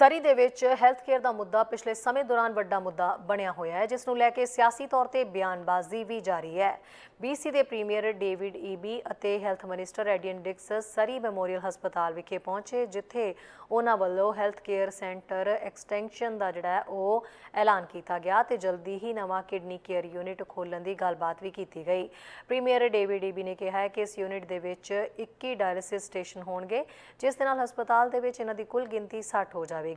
ਸਰੀ ਦੇ ਵਿੱਚ health care ਦਾ ਮੁੱਦਾ ਪਿਛਲੇ ਸਮੇਂ ਦੌਰਾਨ ਵੱਡਾ ਮੁੱਦਾ ਬਣਿਆ ਹੋਇਆ ਹੈ, ਜਿਸ ਨੂੰ ਲੈ ਕੇ ਸਿਆਸੀ ਤੌਰ ਤੇ ਬਿਆਨਬਾਜ਼ੀ ਵੀ ਜਾਰੀ ਹੈ। ਬੀਸੀ ਦੇ ਪ੍ਰੀਮੀਅਰ ਡੇਵਿਡ ਈਬੀ ਅਤੇ health minister Adrian Dix Surrey Memorial ਹਸਪਤਾਲ ਵਿਖੇ ਪਹੁੰਚੇ, ਜਿੱਥੇ ਉਹਨਾਂ ਵੱਲੋਂ ਹੈਲਥ ਕੇਅਰ ਸੈਂਟਰ ਐਕਸਟੈਂਸ਼ਨ ਦਾ ਜਿਹੜਾ ਹੈ, ਉਹ ਐਲਾਨ ਕੀਤਾ ਗਿਆ ਤੇ ਜਲਦੀ ਹੀ ਨਵਾਂ ਕਿਡਨੀ ਕੇਅਰ ਯੂਨਿਟ ਖੋਲਣ ਦੀ ਗੱਲਬਾਤ ਵੀ ਕੀਤੀ ਗਈ। ਪ੍ਰੀਮੀਅਰ ਡੇਵਿਡ ਈਬੀ ਨੇ ਕਿਹਾ ਹੈ ਕਿ ਇਸ ਯੂਨਿਟ ਦੇ ਵਿੱਚ 21 ਡਾਇਲਿਸਿਸ ਸਟੇਸ਼ਨ ਹੋਣਗੇ, ਜਿਸ ਦੇ ਨਾਲ ਹਸਪਤਾਲ ਦੇ ਵਿੱਚ ਇਹਨਾਂ ਦੀ ਕੁੱਲ ਗਿਣਤੀ 60 ਹੋ ਜਾਵੇਗੀ।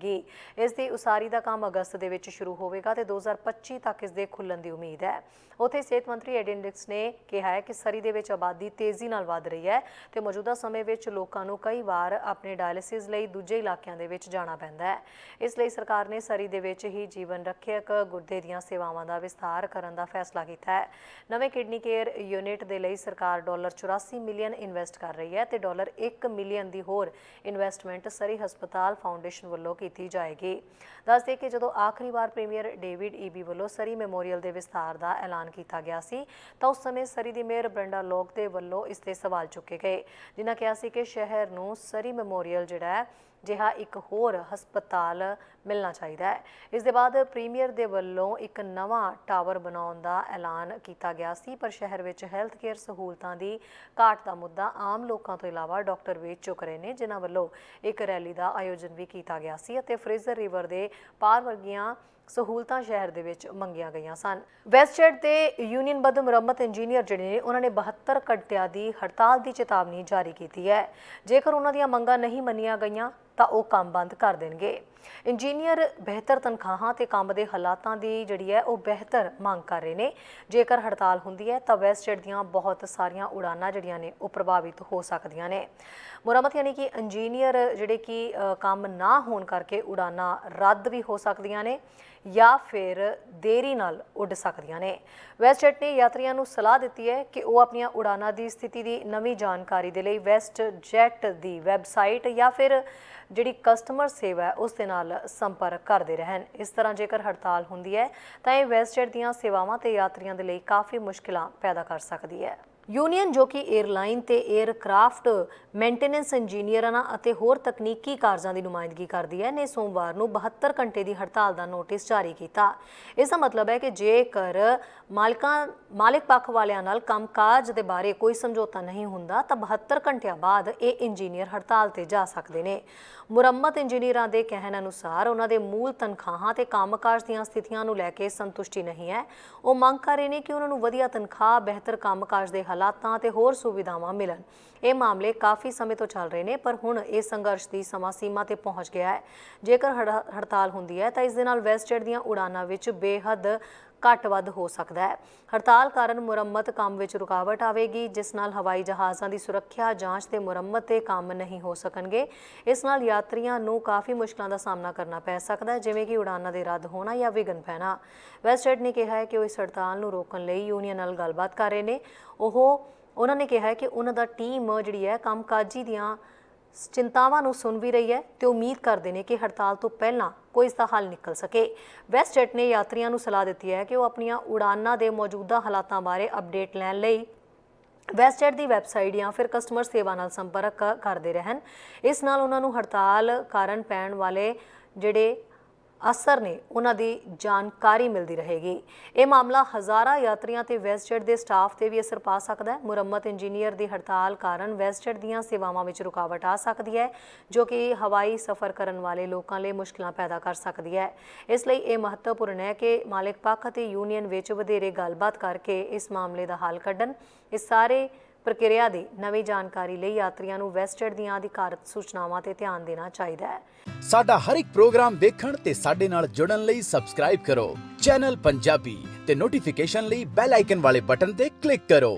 ਇਸ ਦੀ ਉਸਾਰੀ ਦਾ ਕੰਮ ਅਗਸਤ ਦੇ ਵਿੱਚ ਸ਼ੁਰੂ ਹੋਵੇਗਾ ਤੇ 2025 ਤੱਕ ਇਸ ਦੇ ਖੁੱਲਣ ਦੀ ਉਮੀਦ ਹੈ। ਉੱਥੇ ਸਿਹਤ ਮੰਤਰੀ ਐਡਨ ਡਿਕਸ ਨੇ ਕਿਹਾ ਹੈ ਕਿ ਸਰੀ ਦੇ ਵਿੱਚ ਆਬਾਦੀ ਤੇਜ਼ੀ ਨਾਲ ਵਧ ਰਹੀ ਹੈ ਤੇ ਮੌਜੂਦਾ ਸਮੇਂ ਵਿੱਚ ਲੋਕਾਂ ਨੂੰ ਕਈ ਵਾਰ ਆਪਣੇ ਡਾਇਲਿਸਿਸ ਲਈ ਦੂਜੇ ਇਲਾਕਿਆਂ ਦੇ ਵਿੱਚ ਜਾਣਾ ਪੈਂਦਾ ਹੈ। ਇਸ ਲਈ ਸਰਕਾਰ ਨੇ ਸਰੀ ਦੇ ਵਿੱਚ ਹੀ ਜੀਵਨ ਰੱਖਿਅਕ ਗੁਰਦੇ ਦੀਆਂ ਸੇਵਾਵਾਂ ਦਾ ਵਿਸਥਾਰ ਕਰਨ ਦਾ ਫੈਸਲਾ ਕੀਤਾ ਹੈ। ਨਵੇਂ ਕਿਡਨੀ ਕੇਅਰ ਯੂਨਿਟ ਦੇ ਲਈ ਸਰਕਾਰ ਡਾਲਰ 84 ਮਿਲੀਅਨ ਇਨਵੈਸਟ ਕਰ ਰਹੀ ਹੈ ਤੇ ਡਾਲਰ 1 ਮਿਲੀਅਨ ਦੀ ਹੋਰ ਇਨਵੈਸਟਮੈਂਟ ਸਰੀ ਹਸਪਤਾਲ ਫਾਊਂਡੇਸ਼ਨ ਵੱਲੋਂ ਕੀਤੀ ਜਾਏਗੀ। ਦੱਸਦੇ ਕਿ ਜਦੋਂ ਆਖਰੀ ਵਾਰ ਪ੍ਰੀਮੀਅਰ ਡੇਵਿਡ ਈਬੀ ਵੱਲੋਂ ਸਰੀ ਮੈਮੋਰੀਅਲ ਦੇ ਵਿਸਥਾਰ ਦਾ ਐਲਾਨ ਕੀਤਾ ਗਿਆ ਸੀ, ਤਾਂ ਉਸ ਸਮੇਂ ਸਰੀ ਦੀ ਮੇਅਰ ਬ੍ਰੈਂਡਾ ਲੋਕ ਦੇ ਵੱਲੋਂ ਇਸ ਤੇ ਸਵਾਲ ਚੁੱਕੇ ਗਏ, ਜਿਨ੍ਹਾਂ ਕਿਹਾ ਸੀ ਕਿ ਸ਼ਹਿਰ ਨੂੰ ਸਰੀ ਮੈਮੋਰੀਅਲ ਜਿਹੜਾ ਹੈ ਜਿਹਾ ਇੱਕ ਹੋਰ ਹਸਪਤਾਲ ਮਿਲਣਾ ਚਾਹੀਦਾ ਹੈ। ਇਸ ਦੇ ਬਾਅਦ ਪ੍ਰੀਮੀਅਰ ਦੇ ਵੱਲੋਂ ਇੱਕ ਨਵਾਂ ਟਾਵਰ ਬਣਾਉਣ ਦਾ ਐਲਾਨ ਕੀਤਾ ਗਿਆ ਸੀ, ਪਰ ਸ਼ਹਿਰ ਵਿੱਚ ਹੈਲਥ ਕੇਅਰ ਸਹੂਲਤਾਂ ਦੀ ਘਾਟ ਦਾ ਮੁੱਦਾ ਆਮ ਲੋਕਾਂ ਤੋਂ ਇਲਾਵਾ ਡਾਕਟਰ ਵੀ ਚੁੱਕ ਰਹੇ ਨੇ, ਜਿਨ੍ਹਾਂ ਵੱਲੋਂ ਇੱਕ ਰੈਲੀ ਦਾ ਆਯੋਜਨ ਵੀ ਕੀਤਾ ਗਿਆ ਸੀ ਅਤੇ ਫਰੇਜ਼ਰ ਰਿਵਰ ਦੇ ਪਾਰ ਵਰਗੀਆਂ ਸਹੂਲਤਾਂ ਸ਼ਹਿਰ ਦੇ ਵਿੱਚ ਮੰਗੀਆਂ ਗਈਆਂ ਸਨ। ਵੈਸਟਜੈਟ ਦੇ ਯੂਨੀਅਨਬੱਧ ਮੁਰੰਮਤ ਇੰਜੀਨੀਅਰ ਜਿਹੜੇ ਨੇ, ਉਹਨਾਂ ਨੇ 72 ਘੰਟਿਆਂ ਦੀ ਹੜਤਾਲ ਦੀ ਚੇਤਾਵਨੀ ਜਾਰੀ ਕੀਤੀ ਹੈ। ਜੇਕਰ ਉਹਨਾਂ ਦੀਆਂ ਮੰਗਾਂ ਨਹੀਂ ਮੰਨੀਆਂ ਗਈਆਂ, ਤਾਂ ਉਹ ਕੰਮ ਬੰਦ ਕਰ ਦੇਣਗੇ। ਇੰਜੀਨੀਅਰ ਬਿਹਤਰ ਤਨਖਾਹਾਂ ਤੇ ਕੰਮ ਦੇ ਹਾਲਾਤਾਂ ਦੀ ਜਿਹੜੀ ਹੈ, ਉਹ ਬਿਹਤਰ ਮੰਗ ਕਰ ਰਹੇ ਨੇ। ਜੇਕਰ ਹੜਤਾਲ ਹੁੰਦੀ ਹੈ, ਤਾਂ ਵੈਸਟਜੈਟ ਦੀਆਂ ਬਹੁਤ ਸਾਰੀਆਂ ਉਡਾਨਾਂ ਜਿਹੜੀਆਂ ਨੇ, ਉਹ ਪ੍ਰਭਾਵਿਤ ਹੋ ਸਕਦੀਆਂ ਨੇ। ਮੁਰੰਮਤ ਯਾਨੀ ਕਿ ਇੰਜੀਨੀਅਰ ਜਿਹੜੇ ਕਿ ਕੰਮ ਨਾ ਹੋਣ ਕਰਕੇ ਉਡਾਨਾਂ ਰੱਦ ਵੀ ਹੋ ਸਕਦੀਆਂ ਨੇ। ਜਾਂ ਫਿਰ ਦੇਰੀ ਨਾਲ ਉੱਡ ਸਕਦੀਆਂ ਨੇ। ਵੈਸਟਜੈਟ ਨੇ ਯਾਤਰੀਆਂ ਨੂੰ ਸਲਾਹ ਦਿੱਤੀ ਹੈ ਕਿ ਉਹ ਆਪਣੀਆਂ ਉਡਾਨਾਂ ਦੀ ਸਥਿਤੀ ਦੀ ਨਵੀਂ ਜਾਣਕਾਰੀ ਦੇ ਲਈ ਵੈਸਟਜੈਟ ਦੀ ਵੈਬਸਾਈਟ ਜਾਂ ਫਿਰ ਜਿਹੜੀ ਕਸਟਮਰ ਸੇਵਾ ਹੈ, ਉਸ ਦੇ ਨਾਲ ਸੰਪਰਕ ਕਰਦੇ ਰਹਿਣ। ਇਸ ਤਰ੍ਹਾਂ ਜੇਕਰ ਹੜਤਾਲ ਹੁੰਦੀ ਹੈ, ਤਾਂ ਇਹ ਵੈਸਟਜੈਟ ਦੀਆਂ ਸੇਵਾਵਾਂ ਤੇ ਯਾਤਰੀਆਂ ਦੇ ਲਈ ਕਾਫੀ ਮੁਸ਼ਕਲਾਂ ਪੈਦਾ ਕਰ ਸਕਦੀ ਹੈ। ਯੂਨੀਅਨ ਜੋ ਕਿ 에ਅਰਲਾਈਨ ਤੇ 에ਅਰਕ੍ਰਾਫਟ ਮੇਨਟੇਨੈਂਸ ਇੰਜੀਨੀਅਰਾਂ ਅਤੇ ਹੋਰ ਤਕਨੀਕੀ ਕਾਰਜਾਂ ਦੀ ਨੁਮਾਇੰਦਗੀ ਕਰਦੀ ਹੈ, ਨੇ ਸੋਮਵਾਰ ਨੂੰ 72 ਘੰਟੇ ਦੀ ਹੜਤਾਲ ਦਾ ਨੋਟਿਸ ਜਾਰੀ ਕੀਤਾ। ਇਸ ਦਾ ਮਤਲਬ ਹੈ ਕਿ ਜੇਕਰ ਮਾਲਕਾਂ, ਮਾਲਿਕ ਪੱਖ ਵਾਲਿਆਂ ਨਾਲ ਕੰਮਕਾਜ ਦੇ ਬਾਰੇ ਕੋਈ ਸਮਝੌਤਾ ਨਹੀਂ ਹੁੰਦਾ, ਤਾਂ 72 ਘੰਟਿਆਂ ਬਾਅਦ ਇਹ ਇੰਜੀਨੀਅਰ ਹੜਤਾਲ ਤੇ ਜਾ ਸਕਦੇ ਨੇ। ਮੁਰੰਮਤ ਇੰਜੀਨੀਅਰਾਂ ਦੇ ਕਹਿਣ ਅਨੁਸਾਰ, ਉਹਨਾਂ ਦੇ ਮੂਲ ਤਨਖਾਹਾਂ ਤੇ ਕੰਮਕਾਜ ਦੀਆਂ ਸਥਿਤੀਆਂ ਨੂੰ ਲੈ ਕੇ ਸੰਤੁਸ਼ਟੀ ਨਹੀਂ ਹੈ। ਉਹ ਮੰਗ ਕਰ ਰਹੇ ਨੇ ਕਿ ਉਹਨਾਂ ਨੂੰ ਵਧੀਆ ਤਨਖਾਹ, ਬਿਹਤਰ ਕੰਮਕਾਜ ਦੇ ਹਾਲਾਤਾਂ ਤੇ ਹੋਰ ਸੁਵਿਧਾਵਾਂ ਮਿਲਣ। ਇਹ ਮਾਮਲੇ ਕਾਫੀ ਸਮੇਂ ਤੋਂ ਚੱਲ ਰਹੇ ਨੇ, ਪਰ ਹੁਣ ਇਹ ਸੰਘਰਸ਼ ਦੀ ਸਮਾਂ ਸੀਮਾ ਤੇ ਪਹੁੰਚ ਗਿਆ ਹੈ। ਜੇਕਰ ਹੜ- ਹੜਤਾਲ ਹੁੰਦੀ ਹੈ, ਤਾਂ ਇਸ ਦੇ ਨਾਲ ਵੈਸਟਜੈਟ ਦੀਆਂ ਉਡਾਨਾਂ ਵਿੱਚ ਬੇਹੱਦ ਘੱਟ ਵੱਧ ਹੋ ਸਕਦਾ ਹੈ। ਹੜਤਾਲ ਕਾਰਨ ਮੁਰੰਮਤ ਕੰਮ ਵਿੱਚ ਰੁਕਾਵਟ ਆਵੇਗੀ, ਜਿਸ ਨਾਲ ਹਵਾਈ ਜਹਾਜ਼ਾਂ ਦੀ ਸੁਰੱਖਿਆ ਜਾਂਚ ਤੇ ਮੁਰੰਮਤ ਦੇ ਕੰਮ ਨਹੀਂ ਹੋ ਸਕਣਗੇ। ਇਸ ਨਾਲ ਯਾਤਰੀਆਂ ਨੂੰ ਕਾਫੀ ਮੁਸ਼ਕਲਾਂ ਦਾ ਸਾਹਮਣਾ ਕਰਨਾ ਪੈ ਸਕਦਾ ਹੈ, ਜਿਵੇਂ ਕਿ ਉਡਾਨਾਂ ਦੇ ਰੱਦ ਹੋਣਾ ਜਾਂ ਵਿਘਨ ਪੈਣਾ। ਵੈਸਟਜੈਟ ਨੇ ਕਿਹਾ ਹੈ ਕਿ ਉਹ ਇਸ ਹੜਤਾਲ ਨੂੰ ਰੋਕਣ ਲਈ ਯੂਨੀਅਨ ਨਾਲ ਗੱਲਬਾਤ ਕਰ ਰਹੇ ਨੇ। ਉਹ, ਉਹਨਾਂ ਨੇ ਕਿਹਾ ਹੈ ਕਿ ਉਹਨਾਂ ਦਾ ਟੀਮ ਜਿਹੜੀ ਹੈ, ਕੰਮਕਾਜੀ ਦੀਆਂ ਚਿੰਤਾਵਾਂ ਨੂੰ ਸੁਣ ਵੀ ਰਹੀ ਹੈ ਤੇ ਉਮੀਦ ਕਰਦੇ ਨੇ ਕਿ ਹੜਤਾਲ ਤੋਂ ਪਹਿਲਾਂ ਕੋਈ ਇਸ ਦਾ ਹੱਲ ਨਿਕਲ ਸਕੇ। ਵੈਸਟਜੈਟ ਨੇ ਯਾਤਰੀਆਂ ਨੂੰ ਸਲਾਹ ਦਿੱਤੀ ਹੈ ਕਿ ਉਹ ਆਪਣੀਆਂ ਉਡਾਨਾਂ ਦੇ ਮੌਜੂਦਾ ਹਾਲਾਤਾਂ ਬਾਰੇ ਅਪਡੇਟ ਲੈਣ ਲਈ ਵੈਸਟਜੈਟ ਦੀ ਵੈਬਸਾਈਟ ਜਾਂ ਫਿਰ ਕਸਟਮਰ ਸੇਵਾ ਨਾਲ ਸੰਪਰਕ ਕਰਦੇ ਰਹਿਣ। ਇਸ ਨਾਲ ਉਹਨਾਂ ਨੂੰ ਹੜਤਾਲ ਕਾਰਨ ਪੈਣ ਵਾਲੇ ਜਿਹੜੇ ਅਸਰ ਨੇ ਉਹਨਾਂ ਦੀ ਜਾਣਕਾਰੀ ਮਿਲਦੀ ਰਹੇਗੀ। ਇਹ ਮਾਮਲਾ ਹਜ਼ਾਰਾਂ ਯਾਤਰੀਆਂ ਤੇ ਵੈਸਟਜੈਟ ਦੇ ਸਟਾਫ ਤੇ ਵੀ ਅਸਰ ਪਾ ਸਕਦਾ ਹੈ। ਮੁਰੰਮਤ ਇੰਜੀਨੀਅਰ ਦੀ ਹੜਤਾਲ ਕਾਰਨ ਵੈਸਟਜੈਟ ਦੀਆਂ ਸੇਵਾਵਾਂ ਵਿੱਚ ਰੁਕਾਵਟ ਆ ਸਕਦੀ ਹੈ, ਜੋ ਕਿ ਹਵਾਈ ਸਫ਼ਰ ਕਰਨ ਵਾਲੇ ਲੋਕਾਂ ਲਈ ਮੁਸ਼ਕਲਾਂ ਪੈਦਾ ਕਰ ਸਕਦੀ ਹੈ। ਇਸ ਲਈ ਇਹ ਮਹੱਤਵਪੂਰਨ ਹੈ ਕਿ ਮਾਲਕ ਪੱਖ ਅਤੇ ਯੂਨੀਅਨ ਵਿੱਚ ਵਧੇਰੇ ਗੱਲਬਾਤ ਕਰਕੇ ਇਸ ਮਾਮਲੇ ਦਾ ਹੱਲ ਕੱਢਣ। ਇਹ ਸਾਰੇ ਪ੍ਰਕਿਰਿਆ ਦੀ ਨਵੀਂ ਜਾਣਕਾਰੀ ਲਈ ਯਾਤਰੀਆਂ ਨੂੰ ਵੈਸਟਜੈਟ ਦੀਆਂ ਅਧਿਕਾਰਤ ਸੂਚਨਾਵਾਂ ਤੇ ਧਿਆਨ ਦੇਣਾ ਚਾਹੀਦਾ ਹੈ। ਸਾਡਾ ਹਰ ਇੱਕ ਪ੍ਰੋਗਰਾਮ ਦੇਖਣ ਤੇ ਸਾਡੇ ਨਾਲ ਜੁੜਨ ਲਈ ਸਬਸਕ੍ਰਾਈਬ ਕਰੋ। ਚੈਨਲ ਪੰਜਾਬੀ ਤੇ ਨੋਟੀਫਿਕੇਸ਼ਨ ਲਈ ਬੈਲ ਆਈਕਨ ਵਾਲੇ ਬਟਨ ਤੇ ਕਲਿੱਕ ਕਰੋ।